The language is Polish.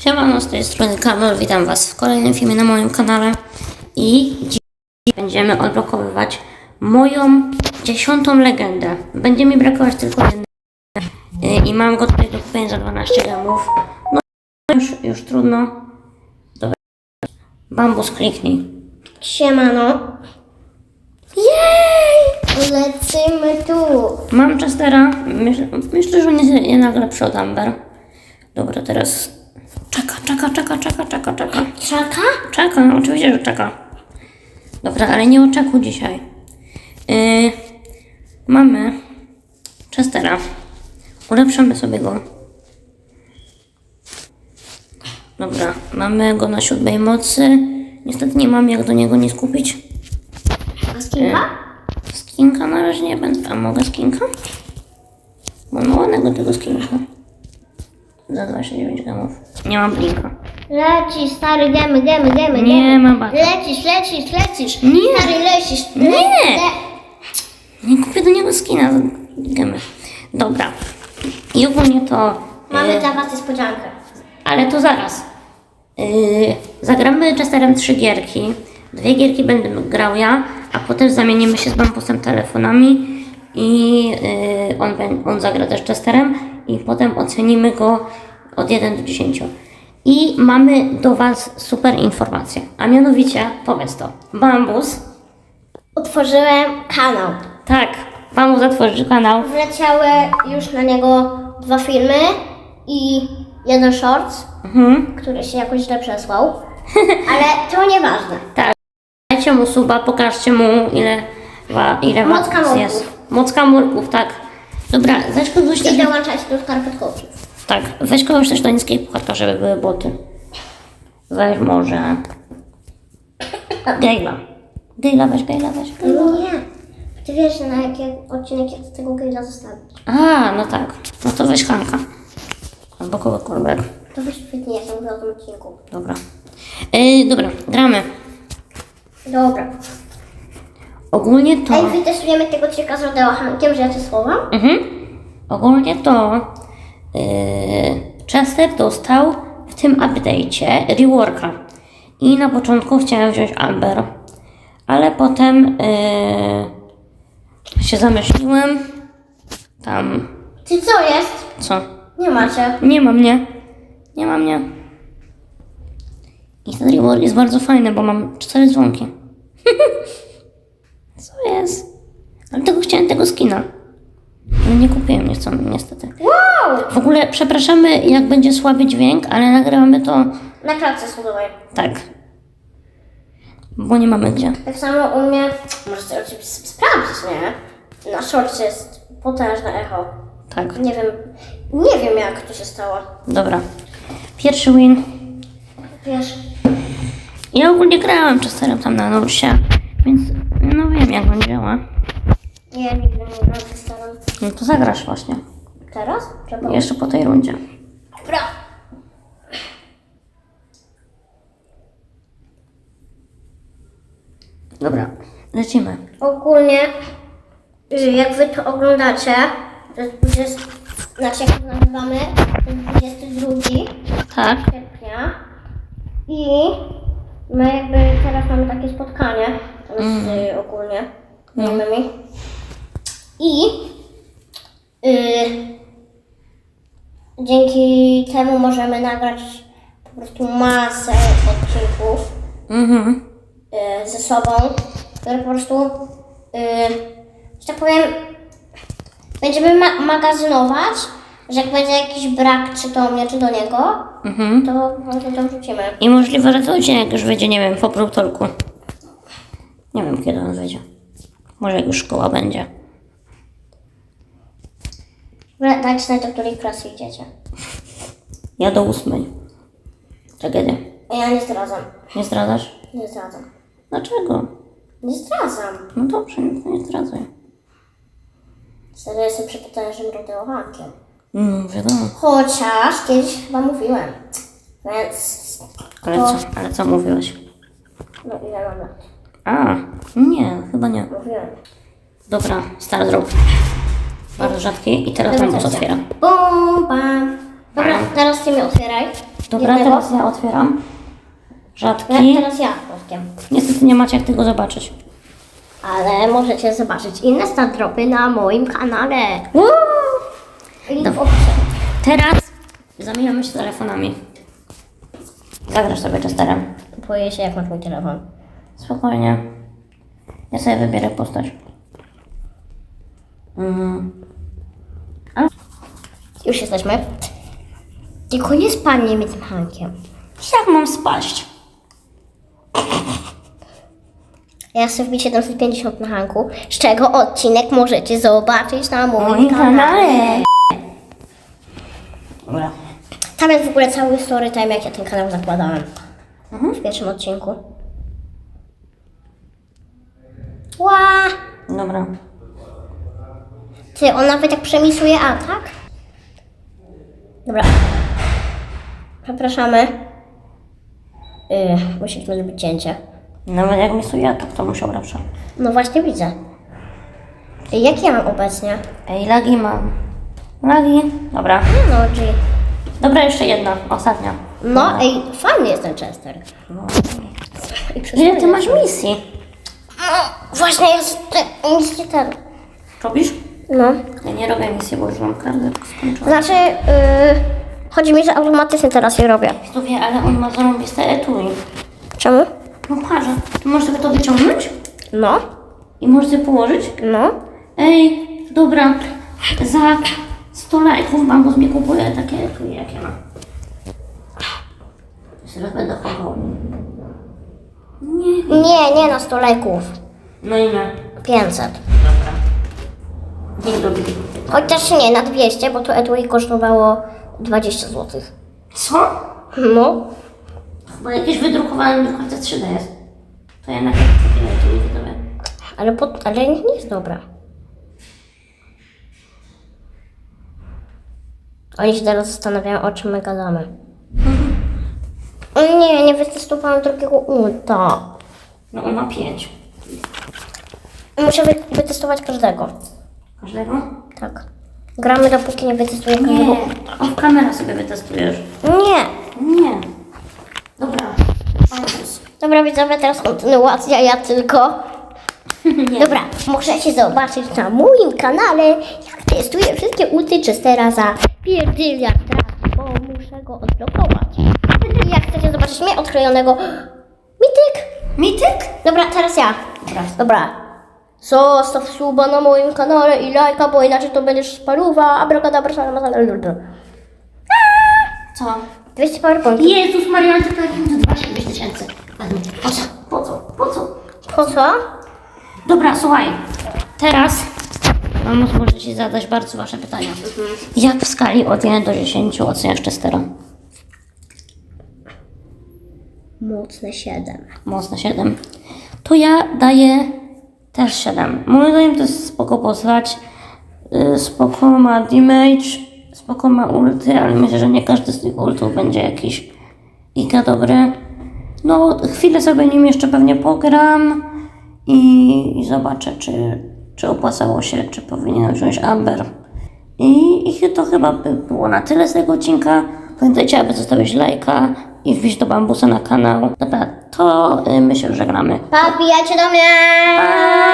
Siemano, z tej strony Kamil, witam Was w kolejnym filmie na moim kanale i dziś będziemy odblokowywać moją dziesiątą legendę. Będzie mi brakować tylko jednej Y, i mam go tutaj do kupienia za 12 gemów. No już, już trudno. Dobra. Bambus kliknij. Siemano. Jej! Lecimy tu. Mam Chestera. Myślę, myślę że on jest jednak lepszy od Amber. Dobra, teraz czeka, czeka, czeka, czeka, czeka, czeka. Czaka? Czeka, no oczywiście, że czeka. Dobra, ale nie oczekuj dzisiaj. Yy, mamy Chestera. Ulepszamy sobie go. Dobra, mamy go na siódmej mocy. Niestety nie mam jak do niego nie skupić. A skinka? Skinka na razie nie będę. A mogę skinka? Mam ładnego tego skinka. Za 29 gramów. Nie mam blinka. Lecisz, stary, gemy, gemy, gemy, Nie gemy. mam bata. Lecisz, lecisz, lecisz. Nie. Stary, lecisz. Nie. Nie kupię do niego skina. Gemy. Dobra. I ogólnie to... Mamy yy, dla was niespodziankę. ale to zaraz. Yy, zagramy Chesterem trzy gierki. Dwie gierki będę grał ja, a potem zamienimy się z Bambusem telefonami i yy, on, bę- on zagra też Chesterem i potem ocenimy go od 1 do 10. I mamy do Was super informację, a mianowicie, powiedz to, Bambus, Otworzyłem kanał. tak, Bambus otworzył kanał, Wleciały już na niego dwa filmy i jeden shorts, mhm. który się jakoś źle przesłał. Ale to nieważne. Tak. Dajcie mu suba, pokażcie mu ile, wa, ile wa- Mocka murków. jest. Mocka murków, tak. Dobra, też I do, dołączać do skarpetkowiów. Tak, weź kogoś też do niskiej puchatka, żeby były boty. Weź może... Gejla. Gejla weź, Gejla weź. Nie. Ty wiesz, na jaki odcinek ja z tego grilla zostawić. A, no tak. No to weź Hanka. Albo kogokolwiek. To wyświetnie, jak mówię o tym odcinku. Dobra. Yy, dobra, gramy. Dobra. Ogólnie to... Ej, wytestujemy tego odcinka z Rodeo Hankiem, że ja cię słowa. Mhm. Ogólnie to Chester dostał w tym update'cie reworka. I na początku chciałem wziąć Amber, ale potem yy, się zamyśliłem. Tam, Ty co jest? co? Nie macie. Nie ma mnie. Nie ma mnie. I ten rework jest bardzo fajny, bo mam cztery dzwonki. Co jest? Ale tego chciałem tego skina. Ale nie kupiłem niestety. W ogóle przepraszamy, jak będzie słaby dźwięk, ale nagrywamy to Na klatce schodowej. tak. Bo nie mamy gdzie. Tak samo u mnie, możecie oczywiście sprawdzić, nie? Na shortcie jest potężne echo. Tak, Nie wiem, nie wiem jak to się stało. dobra. Pierwszy win. Wiesz, Ja ogólnie grałem Chesterem tam na Norsie, więc no wiem jak on działa. ja nigdy nie starym. No to zagrasz właśnie. Teraz? Jeszcze po tej rundzie. Dobra. Dobra, lecimy. Ogólnie, jak wy to oglądacie, to jest 20, znaczy jak to nagrywamy, to jest 22 Tak. sierpnia i my jakby teraz mamy takie spotkanie z y, ogólnie znajomymi i y, dzięki temu możemy nagrać po prostu masę odcinków Mhm. y, ze sobą, które po prostu, y, że tak powiem, będziemy ma- magazynować, że jak będzie jakiś brak, czy do mnie, czy do niego, Mhm. to prostu to wrzucimy. I możliwe, że to odcinek już wyjdzie, nie wiem, po próbtolku. Nie wiem, kiedy on wyjdzie. Może jak już szkoła będzie. Dajcie znać, do której klasy idziecie. Ja do ósmej. Tragedia. Ja nie zdradzam. Nie zdradzasz? Nie zdradzam. Dlaczego? Nie zdradzam. No dobrze, to nie zdradzaj. Wtedy jestem przepotężnym rodeowankiem. Mm, wiadomo. Chociaż kiedyś chyba mówiłem. Więc, Ale co, ale co mówiłeś? no ile mam lat? A, nie, chyba nie. Mówiłem. Dobra, start drop. Bardzo rzadki i teraz Dobra, nam teraz otwiera. Bum, bam. Dobra, teraz ty mi otwieraj. Dobra, Jednego? teraz ja otwieram. Ja, Rzadki. teraz ja kostkiem. Niestety nie macie jak tego zobaczyć. Ale możecie zobaczyć inne stardropy na moim kanale. Link w opisie. Teraz zamieniamy się telefonami. Zagrasz sobie testerem. Boję się, jak masz mój telefon. Spokojnie. Ja sobie wybierę postać. Mm. Już jesteśmy. Tylko nie spadnie mi tym Hankiem. Jak mam spaść? Ja sobie wbiję 750 na Hanku, z czego odcinek możecie zobaczyć na moim, kanale. kanale. Dobra. Tam jest w ogóle cały story time, jak ja ten kanał zakładałem. W pierwszym odcinku. Ła! Dobra. Ty, on nawet jak przemisuje atak. Dobra. Przepraszamy. Yy, musieliśmy zrobić cięcie. Nawet jak mi suje atak, to musiał lepsze. No właśnie widzę. Ej, Jaki ja mam obecnie? Ej, lagi mam. Lagi. Dobra. No, G. Dobra, jeszcze jedna. Ostatnia. No, ej, fajny jest ten Chester. I przez Ile ty masz misji? No, właśnie jest nic ten. Robisz? No. Ja nie robię misji, bo już mam kartę skończoną. Znaczy, yy, chodzi mi, że automatycznie teraz je robię. To wie, ale on ma zarąbiste etui. Czemu? No patrz, ty możesz sobie to wyciągnąć No, i możesz sobie położyć. no. Ej, dobra, za 100 lajków bambus mi kupuje takie etui, jak ja mam. Sobie będę chował. Nie. Nie, nie na 100 lajków. No i na. 500. Dobra. Chociaż nie, na 200, bo to etui kosztowało 20 zł. Co? No. Chyba jakieś wydrukowane do końca 3D jest. To ja na takie etui wydobię. Ale, pod, ale nie jest dobra. Oni się teraz zastanawiają, o czym my gadamy. O nie, nie wytestowałam drugiego ulta. No on ma 5. Muszę wy, wytestować każdego. Każdego? Tak. Gramy dopóki nie wytestuję. Nie. On kamera sobie wytestujesz. Nie. Nie. Dobra. Dobra widzowie, teraz kontynuacja, ja tylko. Dobra, możecie zobaczyć na moim kanale, jak testuję wszystkie ulty Chestera za pierdyliard razy, bo muszę go odblokować. I jak chcecie zobaczyć mnie odklejonego, mityk. Mityk? Dobra, teraz ja. Dobra. Dobra. Zostaw suba na moim kanale i lajka, bo inaczej to będziesz sparuwa, abracadabra, salama, Co? 200 powerpointów. Jezus Maria, ty takim to 25 tysięcy. Po co? Po co? Po co? Po co? Dobra, słuchaj. Teraz Mamo, może Ci zadać bardzo Wasze pytania. Jak w skali od 1 do 10 oceniasz Chestera? Mocne 7. Mocne 7. To ja daję też 7. Moim zdaniem to jest spoko postać. Yy, Spoko ma damage, spoko ma ulty, ale myślę, że nie każdy z tych ultów będzie jakiś giga dobry. No, chwilę sobie nim jeszcze pewnie pogram i, i zobaczę, czy, czy opłacało się, czy powinienem wziąć Amber. I, I to chyba by było na tyle z tego odcinka. Pamiętajcie, aby zostawić lajka i wbić do bambusa na kanał. Dobra, to y, my się żegnamy. Papijajcie do mnie!